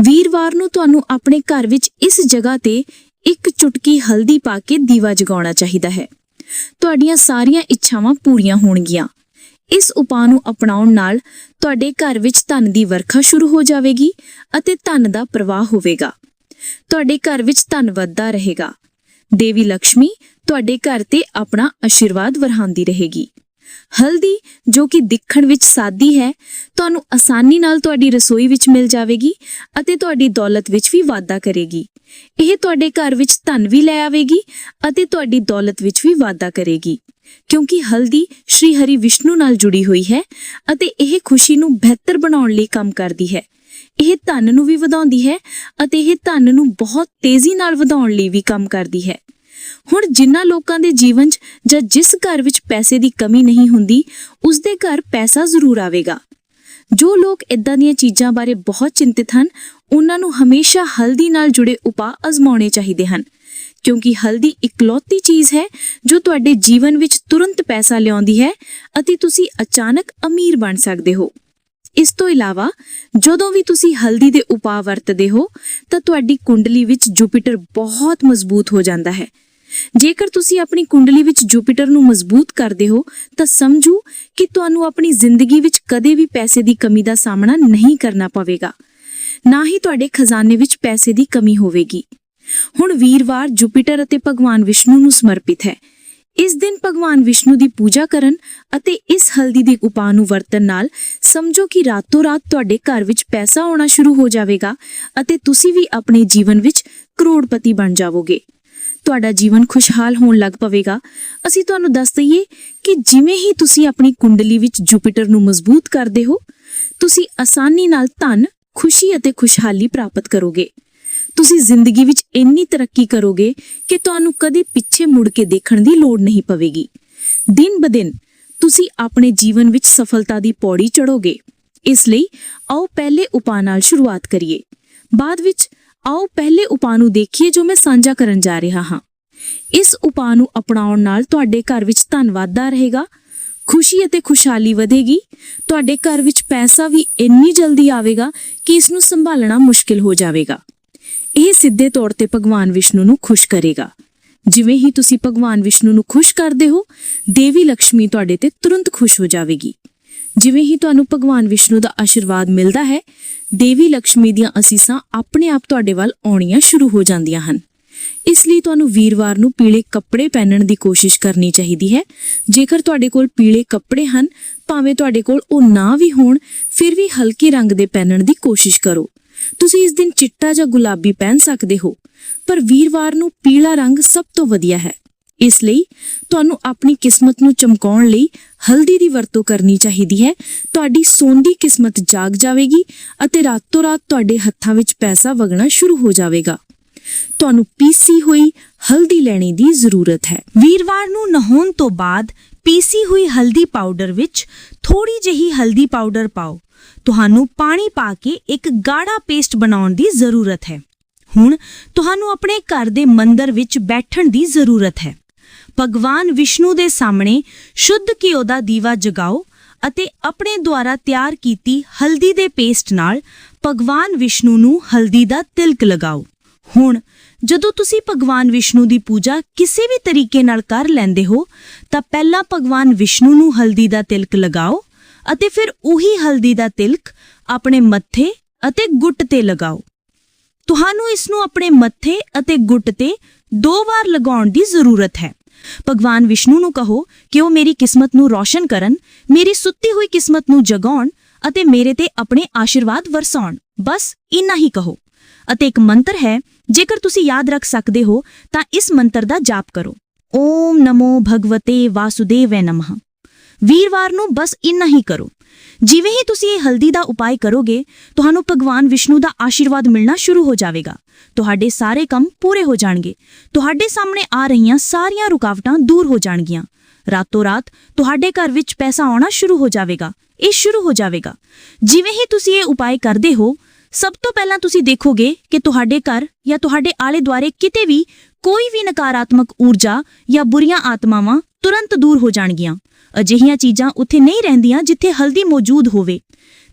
ਵੀਰਵਾਰ ਨੂੰ ਤੁਹਾਨੂੰ ਆਪਣੇ ਘਰ ਵਿੱਚ ਇਸ ਜਗ੍ਹਾ ਤੇ ਇੱਕ ਚੁਟਕੀ ਹਲਦੀ ਪਾ ਕੇ ਦੀਵਾ ਜਗਾਉਣਾ ਚਾਹੀਦਾ ਹੈ। ਤੁਹਾਡੀਆਂ ਸਾਰੀਆਂ ਇੱਛਾਵਾਂ ਪੂਰੀਆਂ ਹੋਣਗੀਆਂ। ਇਸ ਉਪਾਅ ਨੂੰ ਅਪਣਾਉਣ ਨਾਲ ਤੁਹਾਡੇ ਘਰ ਵਿੱਚ ਧਨ ਦੀ ਵਰਖਾ ਸ਼ੁਰੂ ਹੋ ਜਾਵੇਗੀ ਅਤੇ ਧਨ ਦਾ ਪ੍ਰਵਾਹ ਹੋਵੇਗਾ। ਤੁਹਾਡੇ ਘਰ ਵਿੱਚ ਧਨ ਵੱਧਦਾ ਰਹੇਗਾ। ਦੇਵੀ ਲక్ష్ਮੀ ਤੁਹਾਡੇ ਘਰ ਤੇ ਆਪਣਾ ਆਸ਼ੀਰਵਾਦ ਵਰਹਾਂਦੀ ਰਹੇਗੀ। ਹਲਦੀ, ਜੋ ਕਿ ਦਿਖਣ ਵਿੱਚ ਸਾਦੀ ਹੈ, ਤੁਹਾਨੂੰ ਆਸਾਨੀ ਨਾਲ ਤੁਹਾਡੀ ਰਸੋਈ ਵਿੱਚ ਮਿਲ ਜਾਵੇਗੀ ਅਤੇ ਤੁਹਾਡੀ ਦੌਲਤ ਵਿੱਚ ਵੀ ਵਾਧਾ ਕਰੇਗੀ। ਇਹ ਤੁਹਾਡੇ ਘਰ ਵਿੱਚ ਧਨ ਵੀ ਲੈ ਆਵੇਗੀ ਅਤੇ ਤੁਹਾਡੀ ਦੌਲਤ ਵਿੱਚ ਵੀ ਵਾਧਾ ਕਰੇਗੀ। ਕਿਉਂਕਿ ਹਲਦੀ ਸ਼੍ਰੀ ਹਰੀ ਵਿਸ਼ਨੂੰ ਨਾਲ ਜੁੜੀ ਹੋਈ ਹੈ ਅਤੇ ਇਹ ਖੁਸ਼ੀ ਨੂੰ ਬਿਹਤਰ ਬਣਾਉਣ ਲਈ ਕੰਮ ਕਰਦੀ ਹੈ। ਇਹ ਧਨ ਨੂੰ ਵੀ ਵਧਾਉਂਦੀ ਹੈ ਅਤੇ ਇਹ ਧਨ ਨੂੰ ਬਹੁਤ ਤੇਜ਼ੀ ਨਾਲ ਵਧਾਉਣ ਲਈ ਵੀ ਕੰਮ ਕਰਦੀ ਹੈ। ਹੁਣ ਜਿਨ੍ਹਾਂ ਲੋਕਾਂ ਦੇ ਜੀਵਨ 'ਚ ਜਾਂ ਜਿਸ ਘਰ ਵਿੱਚ ਪੈਸੇ ਦੀ ਕਮੀ ਨਹੀਂ ਹੁੰਦੀ ਉਸ ਦੇ ਘਰ ਪੈਸਾ ਜ਼ਰੂਰ ਆਵੇਗਾ। ਜੋ ਲੋਕ ਇਦਾਂ ਦੀਆਂ ਚੀਜ਼ਾਂ ਬਾਰੇ ਬਹੁਤ ਚਿੰਤਿਤ ਹਨ, ਉਹਨਾਂ ਨੂੰ ਹਮੇਸ਼ਾ ਹਲਦੀ ਨਾਲ ਜੁੜੇ ਉਪਾਅ ਅਜ਼ਮਾਉਣੇ ਚਾਹੀਦੇ ਹਨ। ਕਿਉਂਕਿ ਹਲਦੀ ਇਕਲੌਤੀ ਚੀਜ਼ ਹੈ ਜੋ ਤੁਹਾਡੇ ਜੀਵਨ ਵਿੱਚ ਤੁਰੰਤ ਪੈਸਾ ਲਿਆਉਂਦੀ ਹੈ ਅਤੇ ਤੁਸੀਂ ਅਚਾਨਕ ਅਮੀਰ ਬਣ ਸਕਦੇ ਹੋ। ਇਸ ਤੋਂ ਇਲਾਵਾ, ਜਦੋਂ ਵੀ ਤੁਸੀਂ ਹਲਦੀ ਦੇ ਉਪਾਅ ਵਰਤਦੇ ਹੋ, ਤਾਂ ਤੁਹਾਡੀ ਕੁੰਡਲੀ ਵਿੱਚ ਜੁਪੀਟਰ ਬਹੁਤ ਮਜ਼ਬੂਤ ਹੋ ਜਾਂਦਾ ਹੈ। ਜੇਕਰ ਤੁਸੀਂ ਆਪਣੀ ਕੁੰਡਲੀ ਵਿੱਚ ਜੁਪੀਟਰ ਨੂੰ ਮਜ਼ਬੂਤ ਕਰਦੇ ਹੋ, ਤਾਂ ਸਮਝੋ ਕਿ ਤੁਹਾਨੂੰ ਆਪਣੀ ਜ਼ਿੰਦਗੀ ਵਿੱਚ ਕਦੇ ਵੀ ਪੈਸੇ ਦੀ ਕਮੀ ਦਾ ਸਾਹਮਣਾ ਨਹੀਂ ਕਰਨਾ ਪਵੇਗਾ। ਨਾ ਹੀ ਤੁਹਾਡੇ ਖਜ਼ਾਨੇ ਵਿੱਚ ਪੈਸੇ ਦੀ ਕਮੀ ਹੋਵੇਗੀ। ਹੁਣ ਵੀਰਵਾਰ ਜੁਪੀਟਰ ਅਤੇ ਭਗਵਾਨ ਵਿਸ਼ਨੂੰ ਨੂੰ ਸਮਰਪਿਤ ਹੈ। ਇਸ ਦਿਨ ਭਗਵਾਨ ਵਿਸ਼ਨੂੰ ਦੀ ਪੂਜਾ ਕਰਨ ਅਤੇ ਇਸ ਹਲਦੀ ਦੇ ਉਪਾਅ ਨੂੰ ਵਰਤਣ ਨਾਲ ਸਮਝੋ ਕਿ ਰਾਤੋਂ ਰਾਤ ਤੁਹਾਡੇ ਘਰ ਵਿੱਚ ਪੈਸਾ ਆਉਣਾ ਸ਼ੁਰੂ ਹੋ ਜਾਵੇਗਾ ਅਤੇ ਤੁਸੀਂ ਵੀ ਆਪਣੇ ਜੀਵਨ ਵਿੱਚ ਕਰੋੜਪਤੀ ਬਣ ਜਾਵੋਗੇ। ਤੁਹਾਡਾ ਜੀਵਨ ਖੁਸ਼ਹਾਲ ਹੋਣ ਲੱਗ ਪਵੇਗਾ। ਅਸੀਂ ਤੁਹਾਨੂੰ ਦੱਸ ਦਈਏ ਕਿ ਜਿਵੇਂ ਹੀ ਤੁਸੀਂ ਆਪਣੀ ਕੁੰਡਲੀ ਵਿੱਚ ਜੁਪੀਟਰ ਨੂੰ ਮਜ਼ਬੂਤ ਕਰਦੇ ਹੋ, ਤੁਸੀਂ ਆਸਾਨੀ ਨਾਲ ਧਨ, ਖੁਸ਼ੀ ਅਤੇ ਖੁਸ਼ਹਾਲੀ ਪ੍ਰਾਪਤ ਕਰੋਗੇ। ਤੁਸੀਂ ਜ਼ਿੰਦਗੀ ਵਿੱਚ ਇੰਨੀ ਤਰੱਕੀ ਕਰੋਗੇ ਕਿ ਤੁਹਾਨੂੰ ਕਦੇ ਪਿੱਛੇ ਮੁੜ ਕੇ ਦੇਖਣ ਦੀ ਲੋੜ ਨਹੀਂ ਪਵੇਗੀ। ਦਿਨ ਬਦਿਨ ਤੁਸੀਂ ਆਪਣੇ ਜੀਵਨ ਵਿੱਚ ਸਫਲਤਾ ਦੀ ਪੌੜੀ ਚੜੋਗੇ ਇਸ ਲਈ ਆਓ ਪਹਿਲੇ ਉਪਾਅ ਨਾਲ ਸ਼ੁਰੂਆਤ ਕਰੀਏ। ਬਾਅਦ ਵਿੱਚ ਆਓ ਪਹਿਲੇ ਉਪਾਅ ਨੂੰ ਦੇਖੀਏ ਜੋ ਮੈਂ ਸਾਂਝਾ ਕਰਨ ਜਾ ਰਿਹਾ ਹਾਂ। ਇਸ ਉਪਾਅ ਨੂੰ ਅਪਣਾਉਣ ਨਾਲ ਤੁਹਾਡੇ ਘਰ ਵਿੱਚ ਧਨ ਵਾਧਾ ਰਹੇਗਾ, ਖੁਸ਼ੀ ਅਤੇ ਖੁਸ਼ਹਾਲੀ ਵਧੇਗੀ, ਤੁਹਾਡੇ ਘਰ ਵਿੱਚ ਪੈਸਾ ਵੀ ਇੰਨੀ ਜਲਦੀ ਆਵੇਗਾ ਕਿ ਇਸ ਨੂੰ ਸੰਭਾਲਣਾ ਮੁਸ਼ਕਿਲ ਹੋ ਜਾਵੇਗਾ। ਇਹ ਸਿੱਧੇ ਤੌਰ ਤੇ ਭਗਵਾਨ ਵਿਸ਼ਨੂੰ ਨੂੰ ਖੁਸ਼ ਕਰੇਗਾ। ਜਿਵੇਂ ਹੀ ਤੁਸੀਂ ਭਗਵਾਨ ਵਿਸ਼ਨੂੰ ਨੂੰ ਖੁਸ਼ ਕਰਦੇ ਹੋ, ਦੇਵੀ ਲక్ష్ਮੀ ਤੁਹਾਡੇ ਤੇ ਤੁਰੰਤ ਖੁਸ਼ ਹੋ ਜਾਵੇਗੀ। ਜਿਵੇਂ ਹੀ ਤੁਹਾਨੂੰ ਭਗਵਾਨ ਵਿਸ਼ਨੂੰ ਦਾ ਆਸ਼ੀਰਵਾਦ ਮਿਲਦਾ ਹੈ, ਦੇਵੀ ਲక్ష్ਮੀ ਦੀਆਂ ਅਸੀਸਾਂ ਆਪਣੇ ਆਪ ਤੁਹਾਡੇ ਵੱਲ ਆਉਣੀਆਂ ਸ਼ੁਰੂ ਹੋ ਜਾਂਦੀਆਂ ਹਨ। ਇਸ ਲਈ ਤੁਹਾਨੂੰ ਵੀਰਵਾਰ ਨੂੰ ਪੀਲੇ ਕੱਪੜੇ ਪਹਿਨਣ ਦੀ ਕੋਸ਼ਿਸ਼ ਕਰਨੀ ਚਾਹੀਦੀ ਹੈ। ਜੇਕਰ ਤੁਹਾਡੇ ਕੋਲ ਪੀਲੇ ਕੱਪੜੇ ਹਨ, ਭਾਵੇਂ ਤੁਹਾਡੇ ਕੋਲ ਉਹ ਨਾ ਵੀ ਹੋਣ, ਫਿਰ ਵੀ ਹਲਕੇ ਰੰਗ ਦੇ ਪਹਿਨਣ ਦੀ ਕੋਸ਼ਿਸ਼ ਕਰੋ। ਤੁਸੀਂ ਇਸ ਦਿਨ ਚਿੱਟਾ ਜਾਂ ਗੁਲਾਬੀ ਪਹਿਨ ਸਕਦੇ ਹੋ, ਪਰ ਵੀਰਵਾਰ ਨੂੰ ਪੀਲਾ ਰੰਗ ਸਭ ਤੋਂ ਵਧੀਆ ਹੈ। ਇਸ ਲਈ ਤੁਹਾਨੂੰ ਆਪਣੀ ਕਿਸਮਤ ਨੂੰ ਚਮਕਾਉਣ ਲਈ ਹਲਦੀ ਦੀ ਵਰਤੋਂ ਕਰਨੀ ਚਾਹੀਦੀ ਹੈ। ਤੁਹਾਡੀ ਸੋਂਦੀ ਕਿਸਮਤ ਜਾਗ ਜਾਵੇਗੀ ਅਤੇ ਰਾਤੋਂ ਰਾਤ ਤੁਹਾਡੇ ਹੱਥਾਂ ਵਿੱਚ ਪੈਸਾ ਵਗਣਾ ਸ਼ੁਰੂ ਹੋ ਜਾਵੇਗਾ। ਤੁਹਾਨੂੰ ਪੀਸੀ ਹੋਈ ਹਲਦੀ ਲੈਣੀ ਦੀ ਜ਼ਰੂਰਤ ਹੈ। ਵੀਰਵਾਰ ਨੂੰ ਨਹਾਉਣ ਤੋਂ ਬਾਅਦ ਪੀਸੀ ਹੋਈ ਹਲਦੀ ਪਾਊਡਰ ਵਿੱਚ ਥੋੜੀ ਜਿਹੀ ਹਲਦੀ ਪਾਊਡਰ ਪਾਓ। ਤੁਹਾਨੂੰ ਪਾਣੀ ਪਾ ਕੇ ਇੱਕ ਗਾੜਾ ਪੇਸਟ ਬਣਾਉਣ ਦੀ ਜ਼ਰੂਰਤ ਹੈ। ਹੁਣ ਤੁਹਾਨੂੰ ਆਪਣੇ ਘਰ ਦੇ ਮੰਦਰ ਵਿੱਚ ਬੈਠਣ ਦੀ ਜ਼ਰੂਰਤ ਹੈ। ਭਗਵਾਨ ਵਿਸ਼ਨੂੰ ਦੇ ਸਾਹਮਣੇ ਸ਼ੁੱਧ ਘਿਓ ਦਾ ਦੀਵਾ ਜਗਾਓ ਅਤੇ ਆਪਣੇ ਦੁਆਰਾ ਤਿਆਰ ਕੀਤੀ ਹਲਦੀ ਦੇ ਪੇਸਟ ਨਾਲ ਭਗਵਾਨ ਵਿਸ਼ਨੂੰ ਨੂੰ ਹਲਦੀ ਦਾ ਤਿਲਕ ਲਗਾਓ। ਹੁਣ, ਜਦੋਂ ਤੁਸੀਂ ਭਗਵਾਨ ਵਿਸ਼ਨੂੰ ਦੀ ਪੂਜਾ ਕਿਸੇ ਵੀ ਤਰੀਕੇ ਨਾਲ ਕਰ ਲੈਂਦੇ ਹੋ, ਤਾਂ ਪਹਿਲਾਂ ਭਗਵਾਨ ਵਿਸ਼ਨੂੰ ਨੂੰ ਹਲਦੀ ਦਾ ਤਿਲਕ ਲਗਾਓ ਅਤੇ ਫਿਰ ਉਹੀ ਹਲਦੀ ਦਾ ਤਿਲਕ ਆਪਣੇ ਮੱਥੇ ਅਤੇ ਗੁੱਟ ਤੇ ਲਗਾਓ। ਤੁਹਾਨੂੰ ਇਸ ਨੂੰ ਆਪਣੇ ਮੱਥੇ ਅਤੇ ਗੁੱਟ ਤੇ ਦੋ ਵਾਰ ਲਗਾਉਣ ਦੀ ਜ਼ਰੂਰਤ ਹੈ। ਭਗਵਾਨ ਵਿਸ਼ਨੂੰ ਨੂੰ ਕਹੋ ਕਿ ਉਹ ਮੇਰੀ ਕਿਸਮਤ ਨੂੰ ਰੌਸ਼ਨ ਕਰਨ, ਮੇਰੀ ਸੁੱਤੀ ਹੋਈ ਕਿਸਮਤ ਨੂੰ ਜਗਾਉਣ ਅਤੇ ਮੇਰੇ ਤੇ ਆਪਣੇ ਆਸ਼ੀਰਵਾਦ ਵਰਸਾਉਣ। ਬਸ ਇੰਨਾ ਹੀ ਕਹੋ। ਅਤੇ ਇੱਕ ਮੰਤਰ ਹੈ, ਜੇਕਰ ਤੁਸੀਂ ਯਾਦ ਰੱਖ ਸਕਦੇ ਹੋ, ਤਾਂ ਇਸ ਮੰਤਰ ਦਾ ਜਾਪ ਕਰੋ। ਓਮ ਨਮੋ ਭਗਵਤੇ ਵਾਸੁਦੇਵੈ ਨਮః। ਵੀਰਵਾਰ ਨੂੰ ਬਸ ਇੰਨਾ ਹੀ ਕਰੋ। ਜਿਵੇਂ ਹੀ ਤੁਸੀਂ ਇਹ ਹਲਦੀ ਦਾ ਉਪਾਅ ਕਰੋਗੇ, ਤੁਹਾਨੂੰ ਭਗਵਾਨ ਵਿਸ਼ਨੂੰ ਦਾ ਆਸ਼ੀਰਵਾਦ ਮਿਲਣਾ ਸ਼ੁਰੂ ਹੋ ਜਾਵੇਗਾ। ਤੁਹਾਡੇ ਸਾਰੇ ਕੰਮ ਪੂਰੇ ਹੋ ਜਾਣਗੇ। ਤੁਹਾਡੇ ਸਾਹਮਣੇ ਆ ਰਹੀਆਂ ਸਾਰੀਆਂ ਰੁਕਾਵਟਾਂ ਦੂਰ ਹੋ ਜਾਣਗੀਆਂ। ਰਾਤੋਂ ਰਾਤ ਤੁਹਾਡੇ ਘਰ ਵਿੱਚ ਪੈਸਾ ਆਉਣਾ ਸ਼ੁਰੂ ਹੋ ਜਾਵੇਗਾ। ਇਹ ਸ਼ੁਰੂ ਹੋ ਜਾਵੇਗਾ। ਜਿਵੇਂ ਹੀ ਤੁਸੀਂ ਇਹ ਉਪਾਅ ਕਰਦੇ ਹੋ ਸਭ ਤੋਂ ਪਹਿਲਾਂ ਤੁਸੀਂ ਦੇਖੋਗੇ ਕਿ ਤੁਹਾਡੇ ਘਰ ਜਾਂ ਤੁਹਾਡੇ ਆਲੇ ਦੁਆਲੇ ਕਿਤੇ ਵੀ ਕੋਈ ਵੀ ਨਕਾਰਾਤਮਕ ਊਰਜਾ ਜਾਂ ਬੁਰੀਆਂ ਆਤਮਾਵਾਂ ਤੁਰੰਤ ਦੂਰ ਹੋ ਜਾਣਗੀਆਂ। ਅਜਿਹੀਆਂ ਚੀਜ਼ਾਂ ਉੱਥੇ ਨਹੀਂ ਰਹਿੰਦੀਆਂ ਜਿੱਥੇ ਹਲਦੀ ਮੌਜੂਦ ਹੋਵੇ।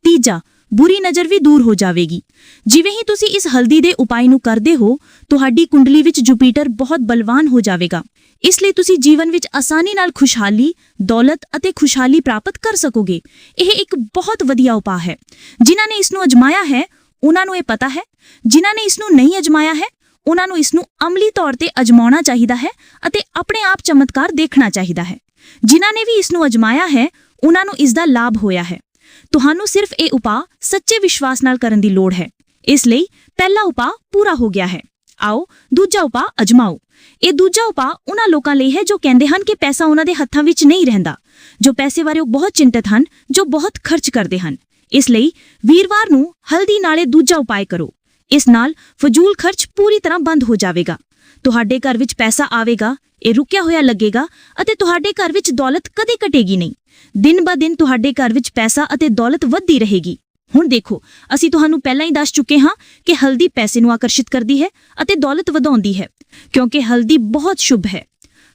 ਤੀਜਾ, ਬੁਰੀ ਨਜ਼ਰ ਵੀ ਦੂਰ ਹੋ ਜਾਵੇਗੀ। ਜਿਵੇਂ ਹੀ ਤੁਸੀਂ ਇਸ ਹਲਦੀ ਦੇ ਉਪਾਅ ਨੂੰ ਕਰਦੇ ਹੋ, ਤੁਹਾਡੀ ਕੁੰਡਲੀ ਵਿੱਚ ਜੁਪੀਟਰ ਬਹੁਤ ਬਲਵਾਨ ਹੋ ਜਾਵੇਗਾ। ਇਸ ਲਈ ਤੁਸੀਂ ਜੀਵਨ ਵਿੱਚ ਆਸਾਨੀ ਨਾਲ ਖੁਸ਼ਹਾਲੀ, ਦੌਲਤ ਅਤੇ ਖੁਸ਼ਹਾਲੀ ਪ੍ਰਾਪਤ ਕਰ ਸਕੋਗੇ। ਇਹ ਇੱਕ ਬਹੁਤ ਵਧੀਆ ਉਪਾਅ ਹੈ। ਜਿਨ੍ਹਾਂ ਨੇ ਇਸ ਨੂੰ ਅਜਮਾਇਆ ਹੈ ਉਹਨਾਂ ਨੂੰ ਇਹ ਪਤਾ ਹੈ, ਜਿਨ੍ਹਾਂ ਨੇ ਇਸ ਨੂੰ ਨਹੀਂ ਅਜਮਾਇਆ ਹੈ, ਉਹਨਾਂ ਨੂੰ ਇਸ ਨੂੰ ਅਮਲੀ ਤੌਰ ਤੇ ਅਜਮਾਉਣਾ ਚਾਹੀਦਾ ਹੈ ਅਤੇ ਆਪਣੇ ਆਪ ਚਮਤਕਾਰ ਦੇਖਣਾ ਚਾਹੀਦਾ ਹੈ। ਜਿਨ੍ਹਾਂ ਨੇ ਵੀ ਇਸ ਨੂੰ ਅਜਮਾਇਆ ਹੈ, ਉਹਨਾਂ ਨੂੰ ਇਸ ਦਾ ਲਾਭ ਹੋਇਆ ਹੈ। ਤੁਹਾਨੂੰ ਸਿਰਫ ਇਹ ਉਪਾਅ ਸੱਚੇ ਵਿਸ਼ਵਾਸ ਨਾਲ ਕਰਨ ਦੀ ਲੋੜ ਹੈ। ਇਸ ਲਈ ਪਹਿਲਾ ਉਪਾਅ ਪੂਰਾ ਹੋ ਗਿਆ ਹੈ। ਆਓ, ਦੂਜਾ ਉਪਾਅ ਅਜਮਾਓ। ਇਹ ਦੂਜਾ ਉਪਾਅ ਉਹਨਾਂ ਲੋਕਾਂ ਲਈ ਹੈ ਜੋ ਕਹਿੰਦੇ ਹਨ ਕਿ ਪੈਸਾ ਉਹਨਾਂ ਦੇ ਹੱਥਾਂ ਵਿੱਚ ਨਹੀਂ ਰਹਿੰਦਾ, ਜੋ ਪੈਸੇ ਬਾਰੇ ਉਹ ਬਹੁਤ ਚਿੰਤਤ ਹਨ, ਜੋ ਬਹੁਤ ਖਰਚ ਕਰਦੇ ਹਨ। ਇਸ ਲਈ ਵੀਰਵਾਰ ਨੂੰ ਹਲਦੀ ਨਾਲੇ ਦੂਜਾ ਉਪਾਅ ਕਰੋ। ਇਸ ਨਾਲ ਫਜ਼ੂਲ ਖਰਚ ਪੂਰੀ ਤਰ੍ਹਾਂ ਬੰਦ ਹੋ ਜਾਵੇਗਾ। ਤੁਹਾਡੇ ਘਰ ਵਿੱਚ ਪੈਸਾ ਆਵੇਗਾ, ਇਹ ਰੁਕਿਆ ਹੋਇਆ ਲੱਗੇਗਾ ਅਤੇ ਤੁਹਾਡੇ ਘਰ ਵਿੱਚ ਦੌਲਤ ਕਦੇ ਘਟੇਗੀ ਨਹੀਂ। ਦਿਨ ਬਾ ਦਿਨ ਤੁਹਾਡੇ ਘਰ ਵਿੱਚ ਪੈਸਾ ਅਤੇ ਦੌਲਤ ਵੱਧਦੀ ਰਹੇਗੀ। ਹੁਣ ਦੇਖੋ, ਅਸੀਂ ਤੁਹਾਨੂੰ ਪਹਿਲਾਂ ਹੀ ਦੱਸ ਚੁੱਕੇ ਹਾਂ ਕਿ ਹਲਦੀ ਪੈਸੇ ਨੂੰ ਆਕਰਸ਼ਿਤ ਕਰਦੀ ਹੈ ਅਤੇ ਦੌਲਤ ਵਧਾਉਂਦੀ ਹੈ, ਕਿਉਂਕਿ ਹਲਦੀ ਬਹੁਤ ਸ਼ੁਭ ਹੈ।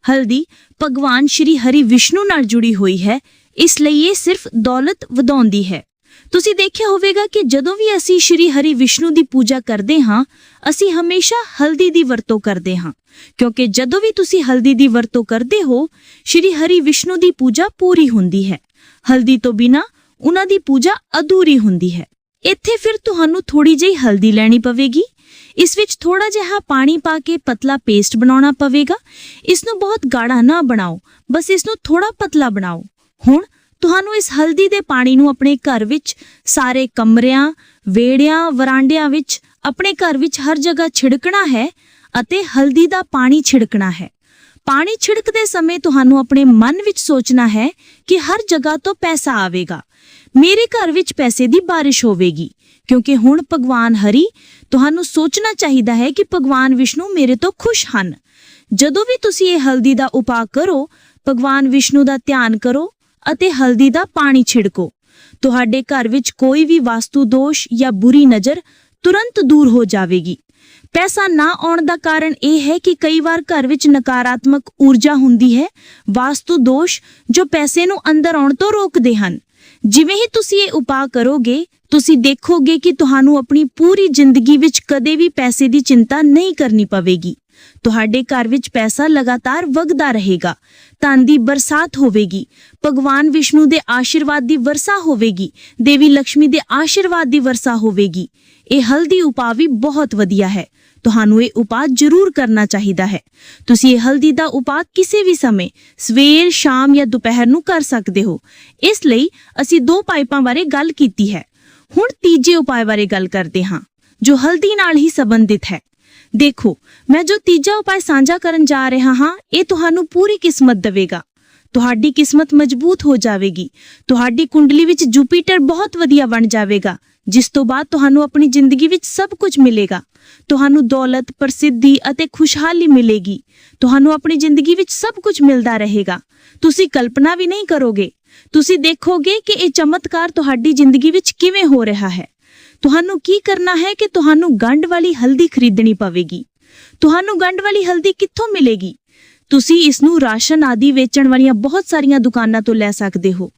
ਹਲਦੀ ਭਗਵਾਨ ਸ਼੍ਰੀ ਹਰੀ ਵਿਸ਼ਨੂੰ ਨਾਲ ਜੁੜੀ ਹੋਈ ਹੈ, ਇਸ ਲਈ ਇਹ ਸਿਰਫ ਦੌਲਤ ਵਧਾਉਂਦੀ ਹੈ। ਤੁਸੀਂ ਦੇਖਿਆ ਹੋਵੇਗਾ ਕਿ ਜਦੋਂ ਵੀ ਅਸੀਂ ਸ਼੍ਰੀ ਹਰੀ ਵਿਸ਼ਨੂੰ ਦੀ ਪੂਜਾ ਕਰਦੇ ਹਾਂ, ਅਸੀਂ ਹਮੇਸ਼ਾ ਹਲਦੀ ਦੀ ਵਰਤੋਂ ਕਰਦੇ ਹਾਂ। ਕਿਉਂਕਿ ਜਦੋਂ ਵੀ ਤੁਸੀਂ ਹਲਦੀ ਦੀ ਵਰਤੋਂ ਕਰਦੇ ਹੋ, ਸ਼੍ਰੀ ਹਰੀ ਵਿਸ਼ਨੂੰ ਦੀ ਪੂਜਾ ਪੂਰੀ ਹੁੰਦੀ ਹੈ। ਹਲਦੀ ਤੋਂ ਬਿਨਾ ਉਹਨਾਂ ਦੀ ਪੂਜਾ ਅਧੂਰੀ ਹੁੰਦੀ ਹੈ। ਇੱਥੇ ਫਿਰ ਤੁਹਾਨੂੰ ਥੋੜੀ ਜਿਹੀ ਹਲਦੀ ਲੈਣੀ ਪਵੇਗੀ। ਇਸ ਵਿੱਚ ਥੋੜਾ ਜਿਹਾ ਪਾਣੀ ਪਾ ਕੇ ਪਤਲਾ ਪੇਸਟ ਬਣਾਉਣਾ ਪਵੇਗਾ। ਇਸ ਨੂੰ ਬਹੁਤ ਗਾੜਾ ਨਾ ਬਣਾਓ। ਬਸ ਇਸ ਨੂੰ ਥੋੜਾ ਪਤਲਾ ਬਣਾਓ। ਹੁਣ ਤੁਹਾਨੂੰ ਇਸ ਹਲਦੀ ਦੇ ਪਾਣੀ ਨੂੰ ਆਪਣੇ ਘਰ ਵਿੱਚ ਸਾਰੇ ਕਮਰਿਆਂ, ਵੇੜਿਆਂ, ਵਰਾਂਡਿਆਂ ਵਿੱਚ ਆਪਣੇ ਘਰ ਵਿੱਚ ਹਰ ਜਗ੍ਹਾ ਛਿੜਕਣਾ ਹੈ ਅਤੇ ਹਲਦੀ ਦਾ ਪਾਣੀ ਛਿੜਕਣਾ ਹੈ। ਪਾਣੀ ਛਿੜਕਦੇ ਸਮੇਂ ਤੁਹਾਨੂੰ ਆਪਣੇ ਮਨ ਵਿੱਚ ਸੋਚਣਾ ਹੈ ਕਿ ਹਰ ਜਗ੍ਹਾ ਤੋਂ ਪੈਸਾ ਆਵੇਗਾ। ਮੇਰੇ ਘਰ ਵਿੱਚ ਪੈਸੇ ਦੀ ਬਾਰਿਸ਼ ਹੋਵੇਗੀ, ਕਿਉਂਕਿ ਹੁਣ ਭਗਵਾਨ ਹਰੀ ਤੁਹਾਨੂੰ ਸੋਚਣਾ ਚਾਹੀਦਾ ਹੈ ਕਿ ਭਗਵਾਨ ਵਿਸ਼ਨੂੰ ਮੇਰੇ ਤੋਂ ਖੁਸ਼ ਹਨ। ਜਦੋਂ ਵੀ ਤੁਸੀਂ ਇਹ ਹਲਦੀ ਦਾ ਉਪਾਅ ਕਰੋ, ਭਗਵਾਨ ਵਿਸ਼ਨੂੰ ਦਾ ਧਿਆਨ ਕਰੋ ਅਤੇ ਹਲਦੀ ਦਾ ਪਾਣੀ ਛਿੜਕੋ। ਤੁਹਾਡੇ ਘਰ ਵਿੱਚ ਕੋਈ ਵੀ ਵਾਸਤੂ ਦੋਸ਼ ਜਾਂ ਬੁਰੀ ਨਜ਼ਰ ਤੁਰੰਤ ਦੂਰ ਹੋ ਜਾਵੇਗੀ। ਪੈਸਾ ਨਾ ਆਉਣ ਦਾ ਕਾਰਨ ਇਹ ਹੈ ਕਿ ਕਈ ਵਾਰ ਘਰ ਵਿੱਚ ਨਕਾਰਾਤਮਕ ਊਰਜਾ ਹੁੰਦੀ ਹੈ, ਵਾਸਤੂ ਦੋਸ਼ ਜੋ ਪੈਸੇ ਨੂੰ ਅੰਦਰ ਆਉਣ ਤੋਂ ਰੋਕਦੇ ਹਨ। ਜਿਵੇਂ ਹੀ ਤੁਸੀਂ ਇਹ ਉਪਾਅ ਕਰੋਗੇ, ਤੁਸੀਂ ਦੇਖੋਗੇ ਕਿ ਤੁਹਾਨੂੰ ਆਪਣੀ ਪੂਰੀ ਜ਼ਿੰਦਗੀ ਵਿੱਚ ਕਦੇ ਵੀ ਪੈਸੇ ਦੀ ਚਿੰਤਾ ਨਹੀਂ ਕਰਨੀ ਪਵੇਗੀ। ਤੁਹਾਡੇ ਘਰ ਵਿੱਚ ਪੈਸਾ ਲਗਾਤਾਰ ਵਗਦਾ ਰਹੇਗਾ। ਧਨ ਦੀ ਬਰਸਾਤ ਹੋਵੇਗੀ। ਭਗਵਾਨ ਵਿਸ਼ਨੂੰ ਦੇ ਆਸ਼ੀਰਵਾਦ ਦੀ ਵਰਸਾ ਹੋਵੇਗੀ। ਦੇਵੀ ਲక్ష్ਮੀ ਦੇ ਆਸ਼ੀਰਵਾਦ ਦੀ ਵਰਸਾ ਹੋਵੇਗੀ। ਇਹ ਹਲਦੀ ਉਪਾਅ ਵੀ ਬਹੁਤ ਵਧੀਆ ਹੈ। ਤੁਹਾਨੂੰ ਇਹ ਉਪਾਅ ਜ਼ਰੂਰ ਕਰਨਾ ਚਾਹੀਦਾ ਹੈ। ਤੁਸੀਂ ਇਹ ਹਲਦੀ ਦਾ ਉਪਾਅ ਕਿਸੇ ਵੀ ਸਮੇਂ ਸਵੇਰ, ਸ਼ਾਮ ਜਾਂ ਦੁਪਹਿਰ ਨੂੰ ਕਰ ਸਕਦੇ ਹੋ। ਇਸ ਲਈ ਅਸੀਂ ਦੋ ਪਾਈਪਾਂ ਬਾਰੇ ਗੱਲ ਕੀਤੀ ਹੈ। ਹੁਣ ਤੀਜੇ ਉਪਾਅ ਬਾਰੇ ਗੱਲ ਕਰਦੇ ਹਾਂ, ਜੋ ਹਲਦੀ ਨਾਲ ਹੀ ਸੰਬੰਧਿਤ ਹੈ। ਦੇਖੋ, ਮੈਂ ਜੋ ਤੀਜਾ ਉਪਾਅ ਸਾਂਝਾ ਕਰਨ ਜਾ ਰਿਹਾ ਹਾਂ, ਇਹ ਤੁਹਾਨੂੰ ਪੂਰੀ ਕਿਸਮਤ ਦੇਵੇਗਾ। ਤੁਹਾਡੀ ਕਿਸਮਤ ਮਜ਼ਬੂਤ ਹੋ ਜਾਵੇਗੀ। ਤੁਹਾਡੀ ਕੁੰਡਲੀ ਵਿੱਚ ਜੁਪੀਟਰ ਬਹੁਤ ਵਧੀਆ ਬਣ ਜਾਵੇਗਾ, ਜਿਸ ਤੋਂ ਬਾਅਦ ਤੁਹਾਨੂੰ ਆਪਣੀ ਜ਼ਿੰਦਗੀ ਵਿੱਚ ਸਭ ਕੁਝ ਮਿਲੇਗਾ। ਤੁਹਾਨੂੰ ਦੌਲਤ, ਪ੍ਰਸਿੱਧੀ ਅਤੇ ਖੁਸ਼ਹਾਲੀ ਮਿਲੇਗੀ। ਤੁਹਾਨੂੰ ਆਪਣੀ ਜ਼ਿੰਦਗੀ ਵਿੱਚ ਸਭ ਕੁਝ ਮਿਲਦਾ ਰਹੇਗਾ। ਤੁਸੀਂ ਕਲਪਨਾ ਵੀ ਨਹੀਂ ਕਰੋਗੇ। ਤੁਸੀਂ ਦੇਖੋਗੇ ਕਿ ਇਹ ਚਮਤਕਾਰ ਤੁਹਾਡੀ ਜ਼ਿੰਦਗੀ ਵਿੱਚ ਕਿਵੇਂ ਹੋ ਰਿਹਾ ਹੈ। ਤੁਹਾਨੂੰ ਕੀ ਕਰਨਾ ਹੈ ਕਿ ਤੁਹਾਨੂੰ ਗੰਢ ਵਾਲੀ ਹਲਦੀ ਖਰੀਦਣੀ ਪਵੇਗੀ? ਤੁਹਾਨੂੰ ਗੰਢ ਵਾਲੀ ਹਲਦੀ ਕਿੱਥੋਂ ਮਿਲੇਗੀ? ਤੁਸੀਂ ਇਸ ਨੂੰ ਰਾਸ਼ਨ ਆਦਿ ਵੇਚਣ ਵਾਲੀਆਂ ਬਹੁਤ ਸਾਰੀਆਂ ਦੁਕਾਨਾਂ ਤੋਂ ਲੈ ਸਕਦੇ ਹੋ।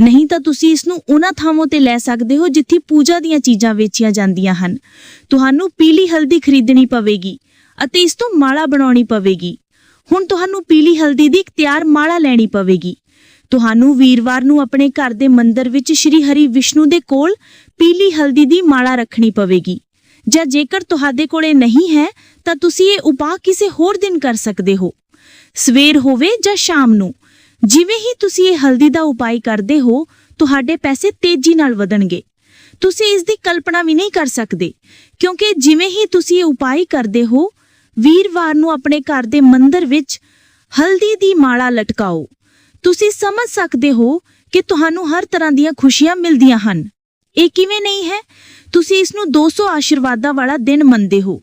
ਨਹੀਂ ਤਾਂ ਤੁਸੀਂ ਇਸ ਨੂੰ ਉਹਨਾਂ ਥਾਵਾਂ ਤੇ ਲੈ ਸਕਦੇ ਹੋ ਜਿੱਥੇ ਪੂਜਾ ਦੀਆਂ ਚੀਜ਼ਾਂ ਵੇਚੀਆਂ ਜਾਂਦੀਆਂ ਹਨ। ਤੁਹਾਨੂੰ ਪੀਲੀ ਹਲਦੀ ਖਰੀਦਣੀ ਪਵੇਗੀ ਅਤੇ ਇਸ ਤੋਂ ਮਾਲਾ ਬਣਾਉਣੀ ਪਵੇਗੀ। ਹੁਣ ਤੁਹਾਨੂੰ ਪੀਲੀ ਹਲਦੀ ਦੀ ਇੱਕ ਤਿਆਰ ਮਾਲਾ ਲੈਣੀ ਪਵੇਗੀ। ਤੁਹਾਨੂੰ ਵੀਰਵਾਰ ਨੂੰ ਆਪਣੇ ਘਰ ਦੇ ਮੰਦਰ ਵਿੱਚ ਸ਼੍ਰੀ ਹਰੀ ਵਿਸ਼ਨੂੰ ਦੇ ਕੋਲ ਪੀਲੀ ਹਲਦੀ ਦੀ ਮਾਲਾ ਰੱਖਣੀ ਪਵੇਗੀ। ਜਾਂ ਜੇਕਰ ਤੁਹਾਡੇ ਕੋਲੇ ਨਹੀਂ ਹੈ, ਤਾਂ ਤੁਸੀਂ ਇਹ ਉਪਾਅ ਕਿਸੇ ਹੋਰ ਦਿਨ ਕਰ ਸਕਦੇ ਹੋ। ਸਵੇਰ ਹੋਵੇ ਜਾਂ ਸ਼ਾਮ ਨੂੰ, ਜਿਵੇਂ ਹੀ ਤੁਸੀਂ ਇਹ ਹਲਦੀ ਦਾ ਉਪਾਅ ਕਰਦੇ ਹੋ, ਤੁਹਾਡੇ ਪੈਸੇ ਤੇਜ਼ੀ ਨਾਲ ਵਧਣਗੇ। ਤੁਸੀਂ ਇਸ ਦੀ ਕਲਪਨਾ ਵੀ ਨਹੀਂ ਕਰ ਸਕਦੇ, ਕਿਉਂਕਿ ਜਿਵੇਂ ਹੀ ਤੁਸੀਂ ਇਹ ਉਪਾਅ ਕਰਦੇ ਹੋ, ਵੀਰਵਾਰ ਨੂੰ ਆਪਣੇ ਘਰ ਦੇ ਮੰਦਰ ਵਿੱਚ ਹਲਦੀ ਦੀ ਮਾਲਾ ਲਟਕਾਓ। ਤੁਸੀਂ ਸਮਝ ਸਕਦੇ ਹੋ ਕਿ ਤੁਹਾਨੂੰ ਹਰ ਤਰ੍ਹਾਂ ਦੀਆਂ ਖੁਸ਼ੀਆਂ ਮਿਲਦੀਆਂ ਹਨ। ਇਹ ਕਿਵੇਂ ਨਹੀਂ ਹੈ? ਤੁਸੀਂ ਇਸ ਨੂੰ 200 ਆਸ਼ੀਰਵਾਦਾਂ ਵਾਲਾ ਦਿਨ ਮੰਨਦੇ ਹੋ।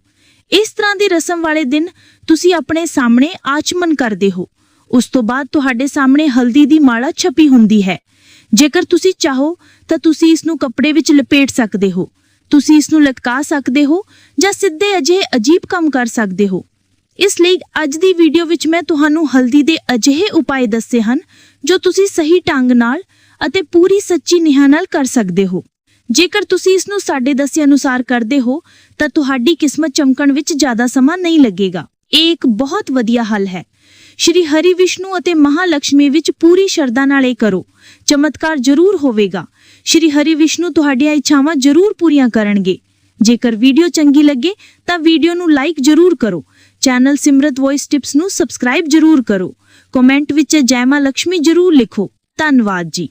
ਇਸ ਤਰ੍ਹਾਂ ਦੀ ਰਸਮ ਵਾਲੇ ਦਿਨ ਤੁਸੀਂ ਆਪਣੇ ਸਾਹਮਣੇ ਆਚਮਨ ਕਰਦੇ ਹੋ। ਉਸ ਤੋਂ ਬਾਅਦ ਤੁਹਾਡੇ ਸਾਹਮਣੇ ਹਲਦੀ ਦੀ ਮਾਲਾ ਛਪੀ ਹੁੰਦੀ ਹੈ। ਜੇਕਰ ਤੁਸੀਂ ਚਾਹੋ ਤਾਂ ਤੁਸੀਂ ਇਸ ਨੂੰ ਕੱਪੜੇ ਵਿੱਚ ਲਪੇਟ ਸਕਦੇ ਹੋ। ਤੁਸੀਂ ਇਸ ਨੂੰ ਲਟਕਾ ਸਕਦੇ ਹੋ ਜਾਂ ਸਿੱਧੇ ਅਜਿਹੇ ਅਜੀਬ ਕੰਮ ਕਰ ਸਕਦੇ ਹੋ। ਇਸ ਲਈ ਅੱਜ ਦੀ ਵੀਡੀਓ ਵਿੱਚ ਮੈਂ ਤੁਹਾਨੂੰ ਹਲਦੀ ਦੇ ਅਜਿਹੇ ਉਪਾਅ ਦੱਸੇ ਹਨ, ਜੋ ਤੁਸੀਂ ਸਹੀ ਢੰਗ ਨਾਲ ਅਤੇ ਪੂਰੀ ਸੱਚੀ ਨਿਹਾਂ ਨਾਲ ਕਰ ਸਕਦੇ ਹੋ। ਜੇਕਰ ਤੁਸੀਂ ਇਸ ਨੂੰ ਸਾਡੇ ਦੱਸੇ ਅਨੁਸਾਰ ਕਰਦੇ ਹੋ, ਤਾਂ ਤੁਹਾਡੀ ਕਿਸਮਤ ਚਮਕਣ ਵਿੱਚ ਜ਼ਿਆਦਾ ਸਮਾਂ ਨਹੀਂ ਲੱਗੇਗਾ। ਇਹ ਇੱਕ ਬਹੁਤ ਵਧੀਆ ਹੱਲ ਹੈ। ਸ਼੍ਰੀ ਹਰੀ ਵਿਸ਼ਨੂੰ ਅਤੇ ਮਹਾਲక్ష్ਮੀ ਵਿੱਚ ਪੂਰੀ ਸ਼ਰਧਾ ਨਾਲ ਇਹ ਕਰੋ। ਚਮਤਕਾਰ ਜ਼ਰੂਰ ਹੋਵੇਗਾ। ਸ਼੍ਰੀ ਹਰੀ ਵਿਸ਼ਨੂੰ ਤੁਹਾਡੀਆਂ ਇੱਛਾਵਾਂ ਜ਼ਰੂਰ ਪੂਰੀਆਂ ਕਰਨਗੇ। ਜੇਕਰ ਵੀਡੀਓ ਚੰਗੀ ਲੱਗੇ, ਤਾਂ ਵੀਡੀਓ ਨੂੰ ਲਾਈਕ ਜ਼ਰੂਰ ਕਰੋ ਚੈਨਲ ਸਿਮਰਤ ਵੌਇਸ ਟਿਪਸ ਨੂੰ ਸਬਸਕ੍ਰਾਈਬ ਜ਼ਰੂਰ ਕਰੋ। ਕਮੈਂਟ ਵਿੱਚ ਜੈ ਮਾਂ ਲక్ష్ਮੀ ਜ਼ਰੂਰ ਲਿਖੋ। ਧੰਨਵਾਦ ਜੀ।